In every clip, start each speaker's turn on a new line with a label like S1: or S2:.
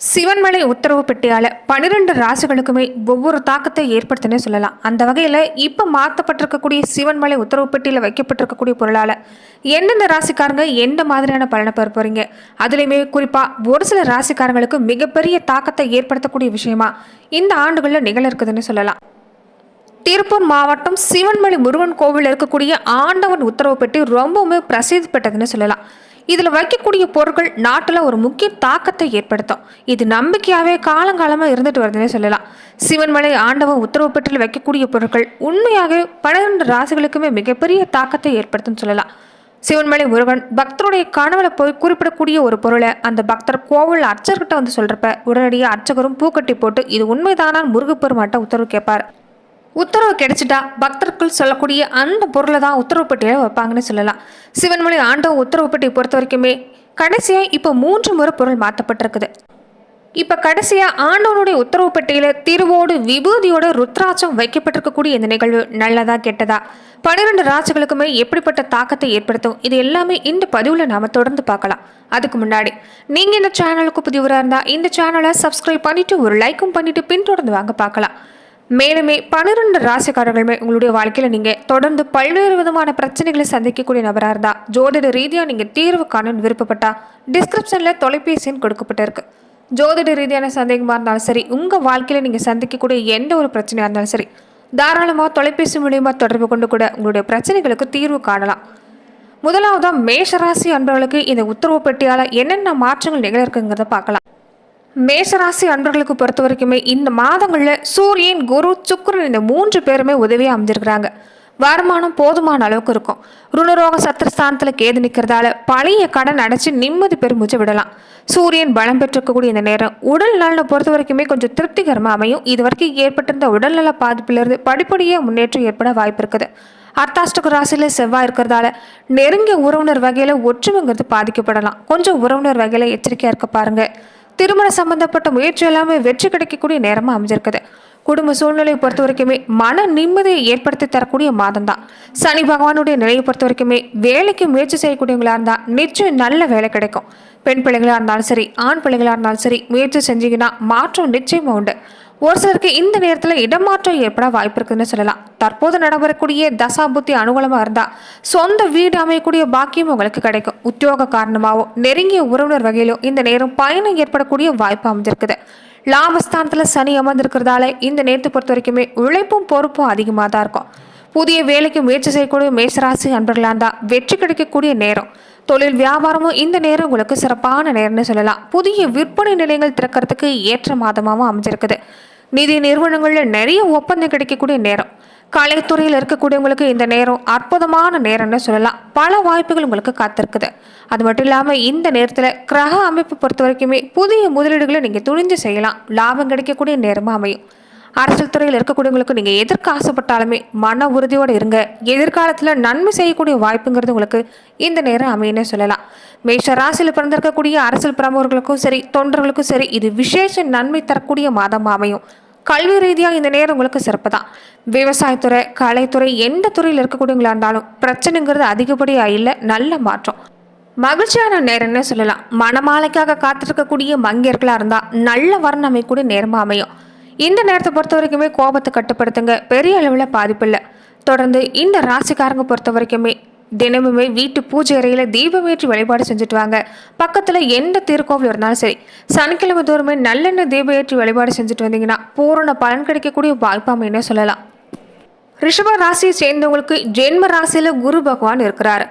S1: சிவன்மலை உத்தரவு பெட்டியால் பன்னிரெண்டு ராசிகளுக்குமே ஒவ்வொரு தாக்கத்தை ஏற்படுத்துனே சொல்லலாம். அந்த வகையில் இப்போ மாற்றப்பட்டிருக்கக்கூடிய சிவன்மலை உத்தரவு பெட்டியில் வைக்கப்பட்டிருக்கக்கூடிய பொருளால் எந்தெந்த ராசிக்காரங்க எந்த மாதிரியான பலனை பெற போகிறீங்க அதுலேயுமே குறிப்பாக ஒரு சில ராசிக்காரங்களுக்கு மிகப்பெரிய தாக்கத்தை ஏற்படுத்தக்கூடிய விஷயமா இந்த ஆண்டுகளில் நிகழ இருக்குதுன்னு சொல்லலாம். திருப்பூர் மாவட்டம் சிவன்மலை முருகன் கோவில் இருக்கக்கூடிய ஆண்டவன் உத்தரவு பெட்டி ரொம்பவுமே பிரசித்தி பெற்றதுன்னு சொல்லலாம். இதில் வைக்கக்கூடிய பொருட்கள் நாட்டில் ஒரு முக்கிய தாக்கத்தை ஏற்படுத்தும். இது நம்பிக்கையாகவே காலங்காலமாக இருந்துட்டு வருதுன்னே சொல்லலாம். சிவன்மலை ஆண்டவன் உத்தரவு பெற்றில் வைக்கக்கூடிய பொருட்கள் உண்மையாகவே பன்னிரண்டு ராசிகளுக்குமே மிகப்பெரிய தாக்கத்தை ஏற்படுத்தும்னு சொல்லலாம். சிவன்மலை முருகன் பக்தருடைய கனவுல போய் குறிப்பிடக்கூடிய ஒரு பொருளை அந்த பக்தர் கோவில் அர்ச்சர்கிட்ட வந்து சொல்றப்ப உடனடியாக அர்ச்சகரும் பூக்கட்டி போட்டு இது உண்மைதானான்னு முருகப்பெருமாட்ட உத்தரவு கேட்பார். உத்தரவு கிடைச்சிட்டா பக்தர்கள் சொல்லக்கூடிய அந்த பொருளை தான் உத்தரவு பெட்டியில் வைப்பாங்கன்னு சொல்லலாம். சிவன்மொழி ஆண்டவ உத்தரவுப்பட்டியை பொறுத்த வரைக்குமே கடைசியாக இப்போ மூன்று முறை பொருள் மாற்றப்பட்டிருக்குது இப்போ கடைசியாக ஆண்டவனுடைய உத்தரவு பெட்டியில் திருவோடு விபூதியோட ருத்ராட்சம் வைக்கப்பட்டிருக்கக்கூடிய இந்த நிகழ்வு நல்லதா கெட்டதா? பன்னிரெண்டு ராசிகளுக்குமே எப்படிப்பட்ட தாக்கத்தை ஏற்படுத்தும்? இது எல்லாமே இந்த பதிவில் நாம் தொடர்ந்து பார்க்கலாம். அதுக்கு முன்னாடி நீங்கள் இந்த சேனலுக்கு புதியவராக இருந்தால் இந்த சேனலை சப்ஸ்கிரைப் பண்ணிவிட்டு ஒரு லைக்கும் பண்ணிவிட்டு பின்தொடர்ந்து வாங்க பார்க்கலாம். மேலுமே பன்னிரெண்டு ராசிக்காரர்களுமே உங்களுடைய வாழ்க்கையில் நீங்கள் தொடர்ந்து பல்வேறு விதமான பிரச்சனைகளை சந்திக்கக்கூடிய நபராக இருந்தால் ஜோதிட ரீதியாக நீங்கள் தீர்வு காண விருப்பப்பட்டால் டிஸ்கிரிப்ஷனில் தொலைபேசின்னு கொடுக்கப்பட்டிருக்கு. ஜோதிட ரீதியான சந்தேகமாக இருந்தாலும் சரி உங்கள் வாழ்க்கையில் நீங்கள் சந்திக்கக்கூடிய எந்த ஒரு பிரச்சனையாக இருந்தாலும் சரி தாராளமாக தொலைபேசி மூலியமாக தொடர்பு கொண்டு கூட உங்களுடைய பிரச்சனைகளுக்கு தீர்வு காணலாம். முதலாவதாக மேஷராசி அன்பர்களுக்கு இந்த உத்தரவு பெட்டியால் என்னென்ன மாற்றங்கள் நிகழ இருக்குங்கிறத பார்க்கலாம். மேஷராசி அன்பர்களுக்கு பொறுத்த வரைக்குமே இந்த மாதங்களில் சூரியன் குரு சுக்கிரன் இந்த மூன்று பேருமே உதவியாக அமைஞ்சிருக்கிறாங்க. வருமானம் போதுமான அளவுக்கு இருக்கும். ருணரோக சத்திரஸ்தானத்தில் கேது நிற்கிறதால பழைய கடன் அடைச்சி நிம்மதி பெருமூச்சு விடலாம். சூரியன் பலம் பெற்றிருக்கக்கூடிய இந்த நேரம் உடல் நலனை பொறுத்த வரைக்குமே கொஞ்சம் திருப்திகரமாக அமையும். இது வரைக்கும் ஏற்பட்டிருந்த உடல்நல பாதிப்பிலிருந்து படிப்படியாக முன்னேற்றம் ஏற்பட வாய்ப்பு இருக்குது. அர்த்தாஷ்டக ராசியில் செவ்வாய் இருக்கிறதால நெருங்கிய உறவினர் வகையில் ஒற்றுமைங்கிறது பாதிக்கப்படலாம். கொஞ்சம் உறவினர் வகையில் எச்சரிக்கையாக இருக்க பாருங்கள் திருமண சம்பந்தப்பட்ட முயற்சி எல்லாமே வெற்றி கிடைக்கக்கூடிய நேரமாக அமைஞ்சிருக்குது. குடும்ப சூழ்நிலையை பொறுத்த வரைக்குமே மன நிம்மதியை ஏற்படுத்தி தரக்கூடிய மாதம் தான். சனி பகவானுடைய நிலையை பொறுத்த வரைக்குமே வேலைக்கு முயற்சி செய்யக்கூடியவங்களாக இருந்தால் நிச்சயம் நல்ல வேலை கிடைக்கும். பெண் பிள்ளைகளாக இருந்தாலும் சரி ஆண் பிள்ளைகளாக இருந்தாலும் சரி முயற்சி செஞ்சீங்கன்னா மாற்றம் நிச்சயமாக உண்டு. ஒரு சிலருக்கு இந்த நேரத்தில் இடமாற்றம் ஏற்பட வாய்ப்பு இருக்குதுன்னு சொல்லலாம். தற்போது நடைபெறக்கூடிய தசா புத்தி அனுகூலமாக இருந்தால் சொந்த வீடு அமையக்கூடிய பாக்கியம் உங்களுக்கு கிடைக்கும். உத்தியோக காரணமாகவோ நெருங்கிய உறவினர் வகையிலோ இந்த நேரம் பயணம் ஏற்படக்கூடிய வாய்ப்பு அமைஞ்சிருக்குது. லாபஸ்தானத்தில் சனி அமர்ந்திருக்கிறதால இந்த நேரத்தை பொறுத்த வரைக்குமே உழைப்பும் பொறுப்பும் அதிகமாக தான் இருக்கும். புதிய வேலைக்கு முயற்சி செய்யக்கூடிய மேசராசி அன்பர்களாக இருந்தால் வெற்றி கிடைக்கக்கூடிய நேரம். தொழில் வியாபாரமும் இந்த நேரம் உங்களுக்கு சிறப்பான நேரம்னு சொல்லலாம். புதிய விற்பனை நிலையங்கள் திறக்கிறதுக்கு ஏற்ற மாதமாகவும் அமைஞ்சிருக்குது. நிதி நிறுவனங்களில் நிறைய ஒப்பந்தம் கிடைக்கக்கூடிய நேரம். கலைத்துறையில் இருக்கக்கூடியவங்களுக்கு இந்த நேரம் அற்புதமான நேரம்னு சொல்லலாம். பல வாய்ப்புகள் உங்களுக்கு காத்திருக்குது. அது மட்டும் இல்லாமல் இந்த நேரத்தில் கிரக அமைப்பு பொறுத்த வரைக்குமே புதிய முதலீடுகளை நீங்கள் துணிஞ்சு செய்யலாம். லாபம் கிடைக்கக்கூடிய நேரமாக அமையும். அரசியல் துறையில் இருக்கக்கூடியவங்களுக்கு நீங்கள் எதற்கு ஆசைப்பட்டாலுமே மன உறுதியோடு இருங்க. எதிர்காலத்தில் நன்மை செய்யக்கூடிய வாய்ப்புங்கிறது உங்களுக்கு இந்த நேரம் அமையனே சொல்லலாம். மேஷ ராசியில் பிறந்திருக்கக்கூடிய அரசியல் பிரமுகர்களுக்கும் சரி தொண்டர்களுக்கும் சரி இது விசேஷ நன்மை தரக்கூடிய மாதம் அமையும். கல்வி ரீதியாக இந்த நேரம் உங்களுக்கு சிறப்பு தான் விவசாயத்துறை கலைத்துறை எந்த துறையில் இருக்கக்கூடியவங்களா இருந்தாலும் பிரச்சனைங்கிறது அதிகப்படியாக இல்லை நல்ல மாற்றம். மகிழ்ச்சியான நேரம்னு சொல்லலாம். மணமாலைக்காக காத்திருக்கக்கூடிய மங்கியர்களாக இருந்தால் நல்ல வரன் அமையக்கூடிய நேரமாக அமையும். இந்த நேரத்தை பொறுத்த வரைக்குமே கோபத்தை கட்டுப்படுத்துங்க. பெரிய அளவில் பாதிப்பில்லை தொடர்ந்து இந்த ராசிக்காரங்க பொறுத்த வரைக்குமே தினமுமே வீட்டு பூஜை அறையில் தீபமேற்றி வழிபாடு செஞ்சுட்டு வாங்க. பக்கத்தில் எந்த திருக்கோவில் இருந்தாலும் சரி சனிக்கிழமை தோறுமே நல்லெண்ணெய் தீபம் ஏற்றி வழிபாடு செஞ்சுட்டு வந்தீங்கன்னா பூரண பலன் கிடைக்கக்கூடிய வாய்ப்பாமைன்னே சொல்லலாம். ரிஷப ராசியை சேர்ந்தவங்களுக்கு ஜென்ம ராசியில் குரு பகவான் இருக்கிறாரு.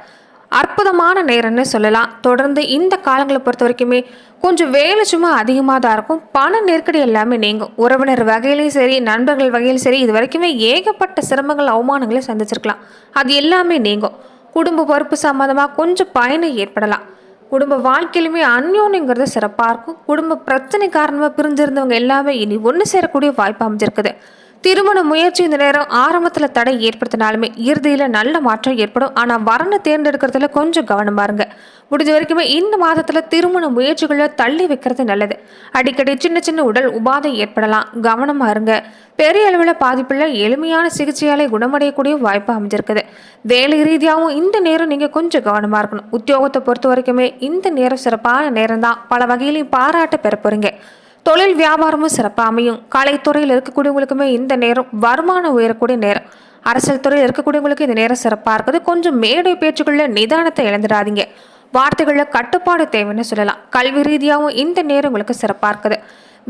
S1: அற்புதமான நேரம்னு சொல்லலாம். தொடர்ந்து இந்த காலங்களை பொறுத்த வரைக்குமே கொஞ்சம் வேலை சும்மா அதிகமாக தான் இருக்கும். பண நெருக்கடி எல்லாமே நீங்கும். உறவினர் வகையிலையும் சரி நண்பர்கள் வகையிலும் சரி இது வரைக்குமே ஏகப்பட்ட சிரமங்கள் அவமானங்களை சந்திச்சிருக்கலாம். அது எல்லாமே நீங்கும். குடும்ப பொறுப்பு சம்மந்தமாக கொஞ்சம் பயணம் ஏற்படலாம். குடும்ப வாழ்க்கையிலுமே அந்யோன்யங்கிறது சிறப்பாக இருக்கும். குடும்ப பிரச்சனை காரணமாக பிரிஞ்சிருந்தவங்க எல்லாமே இனி ஒன்று சேரக்கூடிய வாய்ப்பு அமைஞ்சிருக்குது. திருமண முயற்சி இந்த நேரம் ஆரம்பத்தில் தடை ஏற்படுத்தினாலுமே இறுதியில் நல்ல மாற்றம் ஏற்படும். ஆனால் வரனை தேர்ந்தெடுக்கிறதுல கொஞ்சம் கவனமா இருங்க முடிஞ்ச வரைக்குமே இந்த மாதத்தில் திருமண முயற்சிகளை தள்ளி வைக்கிறது நல்லது. அடிக்கடி சின்ன சின்ன உடல் உபாதை ஏற்படலாம். கவனமா இருங்க பெரிய அளவில் பாதிப்பில் எளிமையான சிகிச்சையாலே குணமடையக்கூடிய வாய்ப்பு அமைஞ்சிருக்குது. வேலை ரீதியாகவும் இந்த நேரம் நீங்கள் கொஞ்சம் கவனமாக இருக்கணும். உத்தியோகத்தை பொறுத்த வரைக்குமே இந்த நேரம் சிறப்பான நேரம் தான் பல வகையிலையும் பாராட்ட பெற போகிறீங்க தொழில் வியாபாரமும் சிறப்பாக அமையும். கலைத்துறையில் இருக்கக்கூடியவங்களுக்குமே இந்த நேரம் வருமானம் உயரக்கூடிய நேரம். அரசியல் துறையில் இருக்கக்கூடியவங்களுக்கு இந்த நேரம் சிறப்பாக இருக்குது. கொஞ்சம் மேடை பேச்சுக்களில் நிதானத்தை இழந்துடாதீங்க. வார்த்தைகளில் கட்டுப்பாடு தேவைன்னு சொல்லலாம். கல்வி ரீதியாகவும் இந்த நேரம் உங்களுக்கு சிறப்பாக இருக்குது.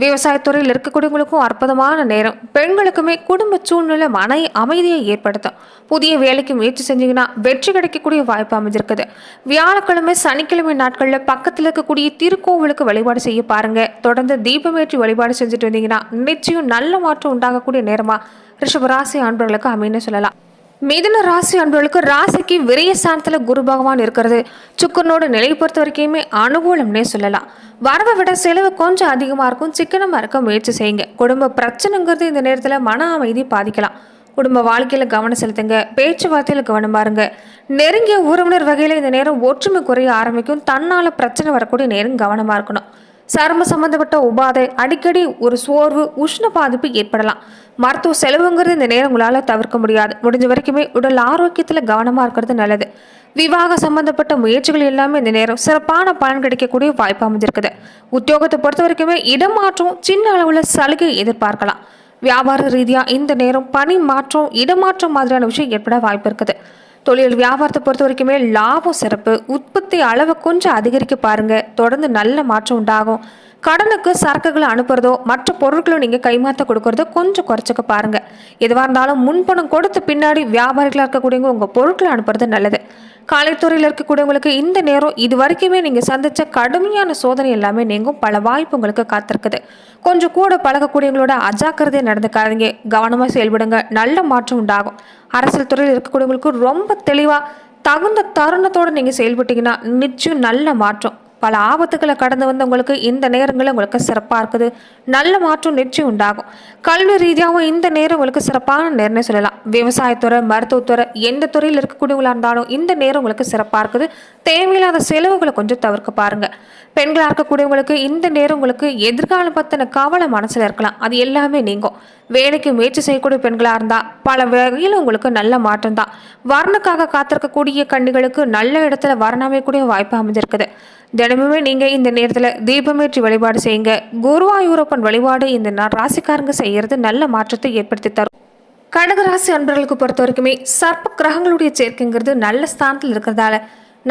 S1: விவசாயத்துறையில் இருக்கக்கூடியவங்களுக்கும் அற்புதமான நேரம். பெண்களுக்குமே குடும்ப சூழ்நிலை மன அமைதியை ஏற்படுத்தும். புதிய வேலைக்கு முயற்சி செஞ்சீங்கன்னா வெற்றி கிடைக்கக்கூடிய வாய்ப்பு அமைஞ்சிருக்குது. வியாழக்கிழமை சனிக்கிழமை நாட்களில் பக்கத்தில் இருக்கக்கூடிய திருக்கோவிலுக்கு வழிபாடு செய்ய பாருங்க. தொடர்ந்து தீபமேற்றி வழிபாடு செஞ்சுட்டு வந்தீங்கன்னா நிச்சயம் நல்ல மாற்றம் உண்டாகக்கூடிய நேரமா ரிஷபராசி அன்பர்களுக்கு அமைன்னு சொல்லலாம். மிதுன ராசி அன்பர்களுக்கு ராசிக்கு விரைய சாணத்தில் குரு பகவான் இருக்கிறது. சுக்கரனோட நிலையை பொறுத்த வரைக்குமே அனுகூலம்னே சொல்லலாம். வரவை விட செலவு கொஞ்சம் அதிகமாக இருக்கும். சிக்கனமாக இருக்க முயற்சி செய்யுங்க. குடும்ப பிரச்சனைங்கிறது இந்த நேரத்தில் மன அமைதி பாதிக்கலாம். குடும்ப வாழ்க்கையில் கவனம் செலுத்துங்க. பேச்சுவார்த்தையில் கவனமா பாருங்க நெருங்கிய உறவினர் வகையில் இந்த நேரம் ஒற்றுமை குறைய ஆரம்பிக்கும். தன்னால் பிரச்சனை வரக்கூடிய நேரம் கவனமாக இருக்கணும். சரும சம்பந்தப்பட்ட உபாதை அடிக்கடி ஒரு சோர்வு உஷ்ண பாதிப்பு ஏற்படலாம். மருத்துவ செலவுங்கிறது இந்த நேரம் உங்களால் தவிர்க்க முடியாது. முடிஞ்ச வரைக்குமே உடல் ஆரோக்கியத்தில் கவனமாக இருக்கிறது நல்லது. விவாக சம்பந்தப்பட்ட முயற்சிகள் எல்லாமே இந்த நேரம் சிறப்பான பலன் கிடைக்கக்கூடிய வாய்ப்பு அமைஞ்சிருக்குது. உத்தியோகத்தை பொறுத்த வரைக்குமே இடமாற்றம் சின்ன அளவில் சலுகை எதிர்பார்க்கலாம். வியாபார ரீதியாக இந்த நேரம் பணி மாற்றம் இடமாற்றம் மாதிரியான விஷயம் ஏற்பட வாய்ப்பு இருக்குது. தொழில் வியாபாரத்தை பொறுத்த வரைக்குமே லாபம் சிறப்பு. உற்பத்தி அளவை கொஞ்சம் அதிகரிக்க பாருங்கள் தொடர்ந்து நல்ல மாற்றம் உண்டாகும். கடனுக்கு சரக்குகளை அனுப்புறதோ மற்ற பொருட்களும் நீங்கள் கைமாற்ற கொடுக்கறதோ கொஞ்சம் குறைச்சிக்க பாருங்கள் எதுவாக இருந்தாலும் முன்பணம் கொடுத்து பின்னாடி வியாபாரிகளாக இருக்கக்கூடியவங்க உங்கள் பொருட்களை அனுப்புறது நல்லது. கலைத்துறையில் இருக்கக்கூடியவங்களுக்கு இந்த நேரம் இது வரைக்குமே நீங்கள் சந்தித்த கடுமையான சோதனை எல்லாமே நீங்கும். பல வாய்ப்பு உங்களுக்கு காத்திருக்குது. கொஞ்சம் கூட பழகக்கூடியவங்களோட அஜாக்கிரதையை நடந்துக்காதீங்க. கவனமாக செயல்படுங்க. நல்ல மாற்றம் உண்டாகும். அரசியல் துறையில் இருக்கக்கூடியவங்களுக்கு ரொம்ப தெளிவாக தகுந்த தருணத்தோடு நீங்கள் செயல்பட்டீங்கன்னா நிச்சயம் நல்ல மாற்றம். பல ஆபத்துக்களை கடந்து வந்தவங்களுக்கு இந்த நேரங்களில் உங்களுக்கு சிறப்பாக இருக்குது. நல்ல மாற்றம் நிச்சயம் உண்டாகும். கல்வி ரீதியாகவும் இந்த நேரம் உங்களுக்கு சிறப்பான நேரம்னு சொல்லலாம். விவசாயத்துறை மருத்துவத்துறை எந்த துறையில் இருக்கக்கூடியவங்களா இருந்தாலும் இந்த நேரம் உங்களுக்கு சிறப்பாக இருக்குது. தேவையில்லாத செலவுகளை கொஞ்சம் தவிர்க்க பாருங்கள் பெண்களாக இருக்கக்கூடியவங்களுக்கு இந்த நேரம் உங்களுக்கு எதிர்காலம் பற்றின கவலை மனசில் இருக்கலாம். அது எல்லாமே நீங்கும். வேலைக்கு முயற்சி செய்யக்கூடிய பெண்களாக இருந்தால் பல வகையில் உங்களுக்கு நல்ல மாற்றம் தான். வர்ணக்காக காத்திருக்கக்கூடிய கண்ணிகளுக்கு நல்ல இடத்துல வரணமைக்கூடிய வாய்ப்பு அமைஞ்சிருக்குது. தினமுமே நீங்கள் இந்த நேரத்தில் தீபமேற்றி வழிபாடு செய்யுங்க. குருவாயூரப்பன் வழிபாடு இந்த ராசிக்காரங்க ராசிக்காரங்க செய்யறது நல்ல மாற்றத்தை ஏற்படுத்தி தரும். கடகராசி அன்பர்களுக்கு பொறுத்த வரைக்குமே சர்ப்ப கிரகங்களுடைய சேர்க்கைங்கிறது நல்ல ஸ்தானத்தில் இருக்கிறதால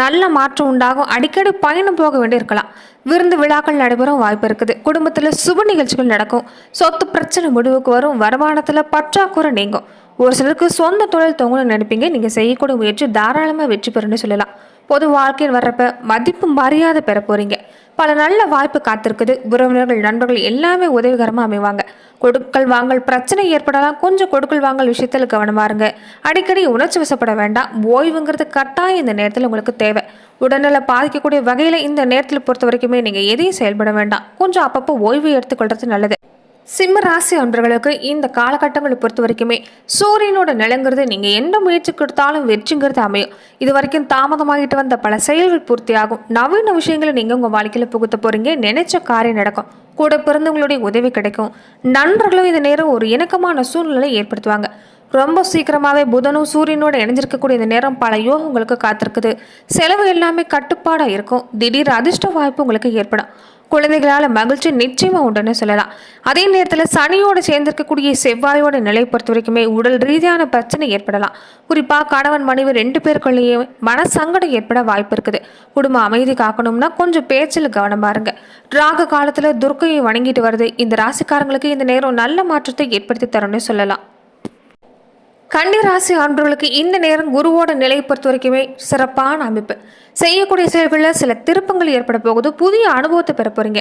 S1: நல்ல மாற்றம் உண்டாகும். அடிக்கடி பயணம் போக வேண்டியிருக்கலாம் விருந்து விழாக்கள் நடைபெறும் வாய்ப்பு இருக்குது. குடும்பத்தில் சுப நிகழ்ச்சிகள் நடக்கும். சொத்து பிரச்சனை முடிவுக்கு வரும். வருமானத்தில் பற்றாக்குறை நீங்கும். ஒரு சிலருக்கு சொந்த தொழில் தொங்கணும்னு நினைப்பீங்க. நீங்கள் செய்யக்கூடிய முயற்சி தாராளமாக வெற்றி பெறும்னு சொல்லலாம். பொது வாழ்க்கையில் வர்றப்ப மதிப்பு மரியாதை பெற போறீங்க. பல நல்ல வாய்ப்பு காத்திருக்குது. உறவினர்கள் நண்பர்கள் எல்லாமே உதவிகரமாக அமைவாங்க. கொடுக்கல் வாங்கல் பிரச்சனை ஏற்படலாம். கொஞ்சம் கொடுக்கல் வாங்கல் விஷயத்தில் கவனமாக இருங்க. அடிக்கடி உணர்ச்சி வசப்பட வேண்டாம். ஓய்வுங்கிறது கட்டாயம் இந்த நேரத்தில் உங்களுக்கு தேவை. உடல்நல பாதிக்கக்கூடிய வகையில் இந்த நேரத்தில் பொறுத்த வரைக்குமே நீங்கள் எதையும் செயல்பட வேண்டாம். கொஞ்சம் அப்பப்போ ஓய்வு எடுத்துக்கொள்றது நல்லது. சிம்ம ராசி அன்பர்களுக்கு இந்த காலகட்டங்களை பொறுத்த வரைக்குமே சூரியனோட நிலங்கிறது நீங்கள் எந்த முயற்சி கொடுத்தாலும் வெற்றிங்கிறது அமையும். இது வரைக்கும் தாமதமாகிட்டு வந்த பல செயல்கள் பூர்த்தியாகும். நவீன விஷயங்களை நீங்கள் உங்கள் வாழ்க்கையில் புகுத்த போறீங்க. நினைச்ச காரியம் நடக்கும். கூட பிறந்தவங்களுடைய உதவி கிடைக்கும். நண்பர்களும் இந்த நேரம் ஒரு இணக்கமான சூழ்நிலை ஏற்படுத்துவாங்க. ரொம்ப சீக்கிரமாகவே புதனும் சூரியனோட இணைஞ்சிருக்கக்கூடிய இந்த நேரம் பல யோகங்களுக்கு காத்திருக்குது. செலவு எல்லாமே கட்டுப்பாடாக இருக்கும். திடீர் அதிர்ஷ்ட வாய்ப்பு உங்களுக்கு ஏற்படும். குழந்தைகளால் மகிழ்ச்சி நிச்சயமாக உண்டுன்னு சொல்லலாம். அதே நேரத்தில் சனியோடு சேர்ந்திருக்கக்கூடிய செவ்வாயோட நிலை பொறுத்த வரைக்குமே உடல் ரீதியான பிரச்சனை ஏற்படலாம். குறிப்பாக கணவன் மனைவி ரெண்டு பேருக்குள்ளேயே மனசங்கடம் ஏற்பட வாய்ப்பு இருக்குது. குடும்ப அமைதி காக்கணும்னா கொஞ்சம் பேச்சில் கவனமா இருங்க. ராக காலத்தில் துர்க்கையை வணங்கிட்டு வருது இந்த ராசிக்காரங்களுக்கு இந்த நேரம் நல்ல மாற்றத்தை ஏற்படுத்தி தரும்னு சொல்லலாம். கன்னிராசி ராசி இந்த நேரம் குருவோட நிலையை பொறுத்த வரைக்குமே சிறப்பான அமைப்பு. செய்யக்கூடிய செயல்களில் சில திருப்பங்கள் ஏற்பட போகுது. புதிய அனுபவத்தை பெற போறீங்க.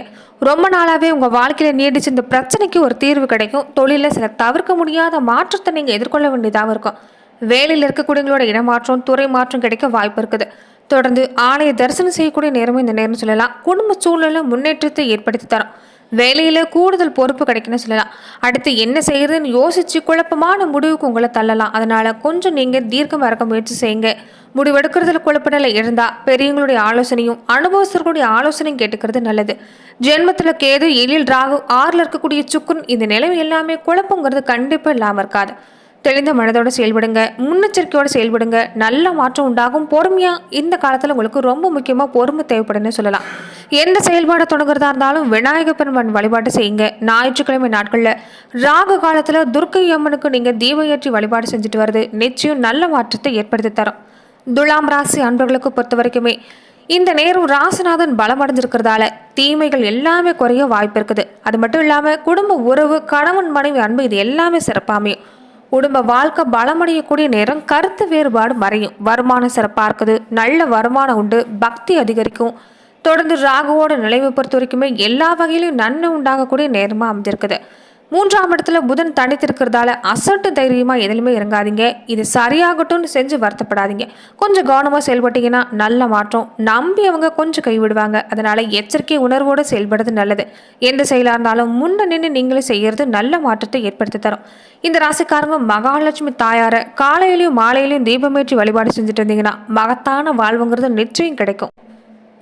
S1: ரொம்ப நாளாகவே உங்கள் வாழ்க்கையில் நீடிச்சு இந்த பிரச்சனைக்கு ஒரு தீர்வு கிடைக்கும். தொழிலில் சில தவிர்க்க முடியாத மாற்றத்தை நீங்கள் எதிர்கொள்ள வேண்டியதாக இருக்கும். வேலையில் இருக்கக்கூடியவங்களோட இடமாற்றம் துறை மாற்றம் கிடைக்க வாய்ப்பு இருக்குது. தொடர்ந்து ஆலய தரிசனம் செய்யக்கூடிய நேரமும் இந்த நேரம் சொல்லலாம். குடும்ப சூழ்நிலை முன்னேற்றத்தை ஏற்படுத்தி தரும். வேலையில் கூடுதல் பொறுப்பு கிடைக்குன்னு சொல்லலாம். அடுத்து என்ன செய்யறதுன்னு யோசிச்சு குழப்பமான முடிவுக்கு உங்களை தள்ளலாம். அதனால கொஞ்சம் நீங்கள் தீர்க்கமாக இருக்க முயற்சி செய்யுங்க. முடிவெடுக்கிறதுல குழப்பநிலை இருந்தால் பெரியவங்களுடைய ஆலோசனையும் அனுபவஸ்தர்களுடைய ஆலோசனையும் கேட்டுக்கிறது நல்லது. ஜென்மத்தில் கேது எழில் ராகு ஆறில் இருக்கக்கூடிய சுக்குன் இந்த நிலைமை எல்லாமே குழப்பங்கிறது கண்டிப்பாக இல்லாமல் இருக்காது. தெளிந்த மனதோட செயல்படுங்க முன்னெச்சரிக்கையோட செயல்படுங்க. நல்ல மாற்றம் உண்டாகும். பொறுமையாக இந்த காலத்தில் உங்களுக்கு ரொம்ப முக்கியமாக பொறுமை தேவைப்படுன்னு சொல்லலாம். எந்த செயல்பாடை தொடங்குறதா இருந்தாலும் விநாயக பெருமான் வழிபாடு செய்யுங்க. ஞாயிற்றுக்கிழமை நாட்களில் ராகு காலத்தில் துர்க்கை அம்மனுக்கு நீங்கள் தீபம் ஏற்றி வழிபாடு செஞ்சுட்டு வருது நிச்சயம் நல்ல மாற்றத்தை ஏற்படுத்தி தரும். துலாம் ராசி அன்பர்களுக்கு பொறுத்த வரைக்குமே இந்த நேரம் ராசிநாதன் பலமடைஞ்சிருக்கிறதால தீமைகள் எல்லாமே குறைய வாய்ப்பு இருக்குது. அது மட்டும் இல்லாமல் குடும்ப உறவு கணவன் மனைவி அன்பு இது எல்லாமே சிறப்பாமையும். குடும்ப வாழ்க்கை பலமடையக்கூடிய நேரம் கருத்து வேறுபாடு மறையும். வருமானம் சிறப்பாக இருக்குது நல்ல வருமானம் உண்டு. பக்தி அதிகரிக்கும். தொடர்ந்து ராகுவோட நிலைமை பொறுத்த வரைக்குமே எல்லா வகையிலும் நன்மை உண்டாகக்கூடிய நேரமாக அமைஞ்சிருக்குது. மூன்றாம் இடத்துல புதன் தனித்திருக்கிறதால அசட்டு தைரியமாக எதிலுமே இறங்காதீங்க. இது சரியாகட்டும்னு செஞ்சு வருத்தப்படாதீங்க. கொஞ்சம் கவனமாக செயல்பட்டீங்கன்னா நல்ல மாற்றம். நம்பி அவங்க கொஞ்சம் கைவிடுவாங்க. அதனால எச்சரிக்கை உணர்வோடு செயல்படுறது நல்லது. எந்த செயலாக இருந்தாலும் முன்ன நின்று நீங்களே செய்யறது நல்ல மாற்றத்தை ஏற்படுத்தி தரும். இந்த ராசிக்காரங்க மகாலட்சுமி தாயாரை காலையிலையும் மாலையிலையும் தீபமேற்றி வழிபாடு செஞ்சுட்டு இருந்தீங்கன்னா மகத்தான வாழ்வுங்கிறது நிச்சயம் கிடைக்கும்.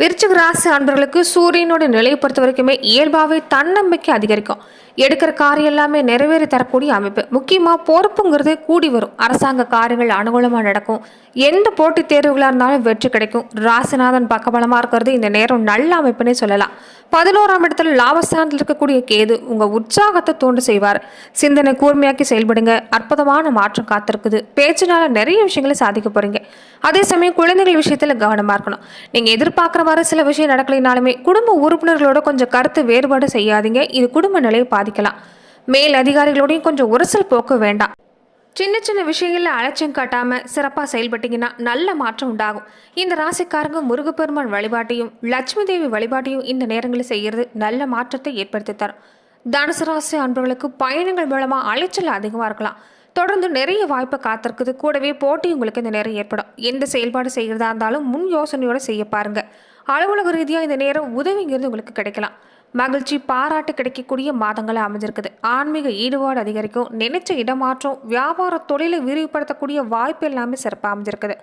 S1: விருச்சிக ராசி அன்பர்களுக்கு சூரியனோட நிலையை பொறுத்த வரைக்குமே இயல்பாகவே தன்னம்பிக்கை அதிகரிக்கும். எடுக்கிற காரியம் எல்லாமே நிறைவேறி தரக்கூடிய அமைப்பு. முக்கியமாக பொறுப்புங்கிறது கூடி வரும். அரசாங்க காரியங்கள் அனுகூலமாக நடக்கும். எந்த போட்டித் தேர்வுகளாக இருந்தாலும் வெற்றி கிடைக்கும். ராசிநாதன் பக்கபலமாக இருக்கிறது இந்த நேரம் நல்ல அமைப்புனே சொல்லலாம். பதினோராம் இடத்துல லாபஸ்தானத்தில் இருக்கக்கூடிய கேது உங்கள் உற்சாகத்தை தூண்டு செய்வார். சிந்தனை கூர்மையாக்கி செயல்படுங்க. அற்புதமான மாற்றம் காத்திருக்குது. பேச்சினால நிறைய விஷயங்களை சாதிக்க போகிறீங்க அதே சமயம் குழந்தைகள் விஷயத்தில் கவனமாக இருக்கணும். நீங்கள் எதிர்பார்க்குற மாதிரி சில விஷயம் நடக்கலைனாலுமே குடும்ப உறுப்பினர்களோட கொஞ்சம் கருத்து வேறுபாடு செய்யாதீங்க. இது குடும்ப நிலையை பாதிக்கலாம். மேல் அதிகாரிகளோடையும் கொஞ்சம் உரசல் போக்க வேண்டாம். சின்ன சின்ன விஷயங்களில் அலட்சியம் காட்டாமல் சிறப்பாக செயல்பட்டீங்கன்னா நல்ல மாற்றம் உண்டாகும். இந்த ராசிக்காரங்க முருகப்பெருமான் வழிபாட்டையும் லட்சுமி தேவி வழிபாட்டையும் இந்த நேரங்களில் செய்கிறது நல்ல மாற்றத்தை ஏற்படுத்தி தரும். தனுசு ராசி அன்பர்களுக்கு பயணங்கள் மூலமாக அலைச்சல் அதிகமாக இருக்கலாம். தொடர்ந்து நிறைய வாய்ப்பை காத்திருக்குது. கூடவே போட்டி உங்களுக்கு இந்த நேரம் ஏற்படும். எந்த செயல்பாடு செய்கிறதா இருந்தாலும் முன் யோசனையோடு செய்ய பாருங்க. அலுவலக ரீதியாக இந்த நேரம் உதவிங்கிறது உங்களுக்கு கிடைக்கலாம். மகிழ்ச்சி பாராட்டு கிடைக்கக்கூடிய மாதங்களாக அமைஞ்சிருக்குது. ஆன்மீக ஈடுபாடு அதிகரிக்கும். நினைச்ச இடமாற்றம் வியாபார தொழிலை விரிவுபடுத்தக்கூடிய வாய்ப்பு எல்லாமே சிறப்பாக அமைஞ்சிருக்குது.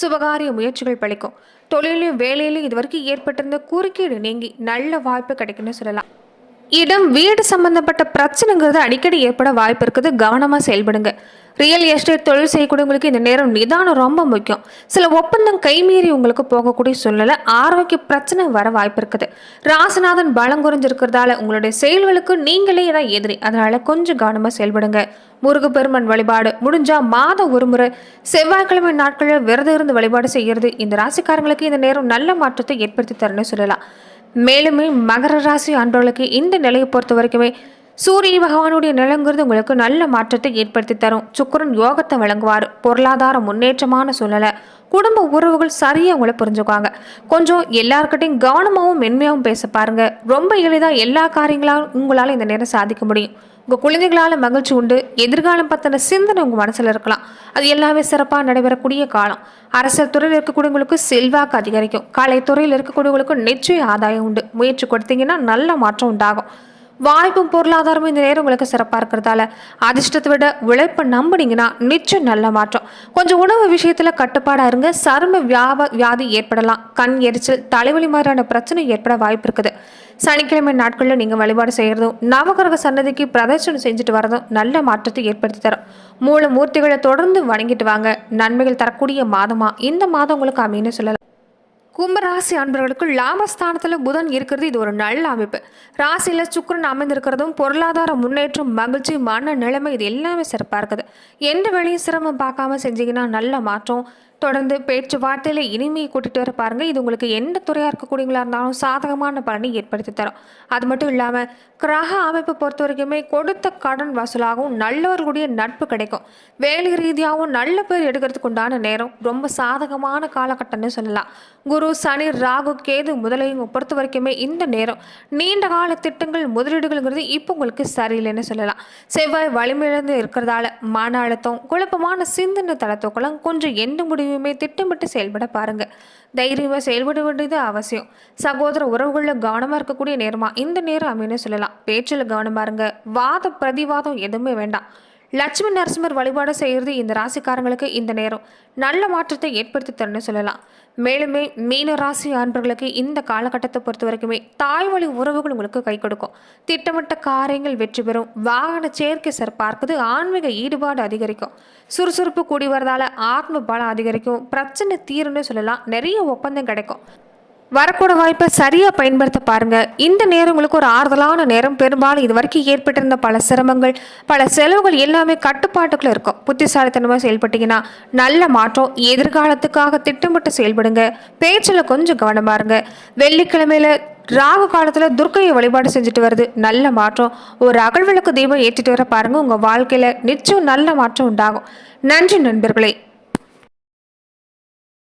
S1: சுபகாரிய முயற்சிகள் பழிக்கும் தொழிலையும் வேலையிலையும் இது வரைக்கும் ஏற்பட்டிருந்த குறுக்கீடு நீங்கி நல்ல வாய்ப்பு கிடைக்குன்னு சொல்லலாம். இடம் வீடு சம்பந்தப்பட்ட பிரச்சனைங்கிறது அடிக்கடி ஏற்பட வாய்ப்பு இருக்குது. கவனமாக செயல்படுங்க. ரியல் எஸ்டேட் தொழில் செய்யக்கூடியவங்களுக்கு இந்த நேரம் நிதானம் ரொம்ப முக்கியம். சில ஒப்பந்தம் கைமீறி உங்களுக்கு போகக்கூடிய சூழ்நிலை ஆரோக்கிய பிரச்சனை வர வாய்ப்பு இருக்குது. ராசநாதன் பலம் குறைஞ்சிருக்கிறதால உங்களுடைய செயல்களுக்கு நீங்களே தான் எதிரி. அதனால கொஞ்சம் கவனமாக செயல்படுங்க. முருகப்பெருமன் வழிபாடு முடிஞ்சா மாதம் ஒரு முறை செவ்வாய்க்கிழமை நாட்களில் விரதம் இருந்து வழிபாடு செய்கிறது இந்த ராசிக்காரங்களுக்கு இந்த நேரம் நல்ல மாற்றத்தை ஏற்படுத்தி தரணும்னு சொல்லலாம். மேலுமே மகர ராசி அன்பர்களுக்கு இந்த நிலையை பொறுத்த வரைக்குமே சூரிய பகவானுடைய நிலங்கிறது உங்களுக்கு நல்ல மாற்றத்தை ஏற்படுத்தி தரும். சுக்கரன் யோகத்தை வழங்குவார். பொருளாதார முன்னேற்றமான சூழ்நிலை. குடும்ப உறவுகள் சரியாக உங்களை புரிஞ்சுக்குவாங்க. கொஞ்சம் எல்லாருக்கிட்டையும் கவனமாகவும் மென்மையாகவும் பேச பாருங்க. ரொம்ப எளிதாக எல்லா காரியங்களாலும் உங்களால் இந்த நேரம் சாதிக்க முடியும். உங்கள் குழந்தைகளால் மகிழ்ச்சி உண்டு. எதிர்காலம் பற்றின சிந்தனை உங்கள் மனசில் இருக்கலாம். அது எல்லாமே சிறப்பாக நடைபெறக்கூடிய காலம். அரசியல் துறையில் இருக்கக்கூடியவங்களுக்கு செல்வாக்கு அதிகரிக்கும். கலைத்துறையில் இருக்கக்கூடியவங்களுக்கு நிச்சய ஆதாயம் உண்டு. முயற்சி கொடுத்தீங்கன்னா நல்ல மாற்றம் உண்டாகும். வாய்ப்பும் பொருளாதாரமும் இந்த நேரம் உங்களுக்கு சிறப்பாக இருக்கிறதால அதிர்ஷ்டத்தை விட உழைப்பை நம்புனீங்கன்னா நிச்சயம் நல்ல மாற்றம். கொஞ்சம் உணவு விஷயத்தில் கட்டுப்பாடாக இருங்க. சரும வியாப வியாதி ஏற்படலாம். கண் எரிச்சல் தலைவலி மாதிரியான பிரச்சனை ஏற்பட வாய்ப்பு இருக்குது. சனிக்கிழமை நாட்களில் நீங்கள் வழிபாடு செய்கிறதும் நவகிரக சன்னதிக்கு பிரதர்ஷனம் செஞ்சுட்டு வரதும் நல்ல மாற்றத்தை ஏற்படுத்தி தரும். மூல மூர்த்திகளை தொடர்ந்து வணங்கிட்டு வாங்க. நன்மைகள் தரக்கூடிய மாதமாக இந்த மாதம் உங்களுக்கு அமைன்னு சொல்லலாம். கும்பராசி அன்பர்களுக்கு லாபஸ்தானத்தில் புதன் இருக்கிறது இது ஒரு நல்ல அமைப்பு. ராசியில் சுக்கிரன் அமைந்திருக்கிறதும் பொருளாதார முன்னேற்றம் மகிழ்ச்சி மன நிலைமை இது எல்லாமே சிறப்பாக இருக்குது. எந்த வேலையும் சிரமம் பார்க்காம செஞ்சீங்கன்னா நல்ல மாற்றம். தொடர்ந்து பேச்சுவார்த்தையில் இனிமையை கூட்டிகிட்டு வர பாருங்கள் இது உங்களுக்கு எந்த துறையாக இருக்கக்கூடியவங்களா இருந்தாலும் சாதகமான பலனை ஏற்படுத்தி தரும். அது மட்டும் இல்லாமல் கிரக அமைப்பை பொறுத்த வரைக்குமே கொடுத்த கடன் வசூலாகவும் நல்லவர்களுடைய நட்பு கிடைக்கும். வேலை ரீதியாகவும் நல்ல பேர் எடுக்கிறதுக்கு உண்டான நேரம் ரொம்ப சாதகமான காலகட்டம்னு சொல்லலாம். குரு சனி ராகு கேது முதலையும் பொறுத்த வரைக்குமே இந்த நேரம். நீண்ட கால திட்டங்கள் முதலீடுகள்ங்கிறது இப்போ உங்களுக்கு சரியில்லைன்னு சொல்லலாம். செவ்வாய் வலிமையிலிருந்து இருக்கிறதால மன அழுத்தம் குழப்பமான சிந்தனை தளத்துக்கெல்லாம் கொஞ்சம் எந்த முடிவு முடிவுமே திட்டமிட்டு செயல்பட பாருங்க. தைரியமாக செயல்பட வேண்டியது அவசியம். சகோதர உறவுகளில் கவனமாக இருக்கக்கூடிய நேரமா? இந்த நேரம் அமைன்னு சொல்லலாம். பேச்சில் கவனமாக இருங்க வாத பிரதிவாதம் எதுவுமே வேண்டாம். லட்சுமி நரசிம்மர் வழிபாடு செய்கிறது இந்த ராசிக்காரங்களுக்கு இந்த நேரம். நல்ல மாற்றத்தை ஏற்படுத்தி தரணும்னு சொல்லலாம். மேலுமே மீன ராசி அன்பர்களுக்கு இந்த காலகட்டத்தை பொறுத்த வரைக்குமே தாய் வழி உறவுகள் உங்களுக்கு கை கொடுக்கும். திட்டமிட்ட காரியங்கள் வெற்றி பெறும். வாகன சேர்க்கை சார் பார்க்குது ஆன்மீக ஈடுபாடு அதிகரிக்கும். சுறுசுறுப்பு கூடி வரதால ஆத்ம பலம் அதிகரிக்கும். பிரச்சனை தீருன்னு சொல்லலாம். நிறைய ஒப்பந்தம் கிடைக்கும். வரக்கூட வாய்ப்பை சரியாக பயன்படுத்த பாருங்கள் இந்த நேரம் உங்களுக்கு ஒரு ஆறுதலான நேரம். பெரும்பாலும் இது வரைக்கும் ஏற்பட்டிருந்த பல சிரமங்கள் பல செலவுகள் எல்லாமே கட்டுப்பாட்டுக்குள்ளே இருக்கும். புத்திசாலித்தனமாக செயல்பட்டீங்கன்னா நல்ல மாற்றம் எதிர்காலத்துக்காக திட்டமிட்டு செயல்படுங்க. பேச்சில் கொஞ்சம் கவனமாக இருங்க. வெள்ளிக்கிழமையில் ராகு காலத்தில் துர்க்கையை வழிபாடு செஞ்சுட்டு வருது நல்ல மாற்றம். ஒரு அகல் விளக்கு தீபம் ஏற்றிட்டு வர பாருங்கள் உங்கள் வாழ்க்கையில் நிச்சயம் நல்ல மாற்றம் உண்டாகும். நன்றி நண்பர்களே.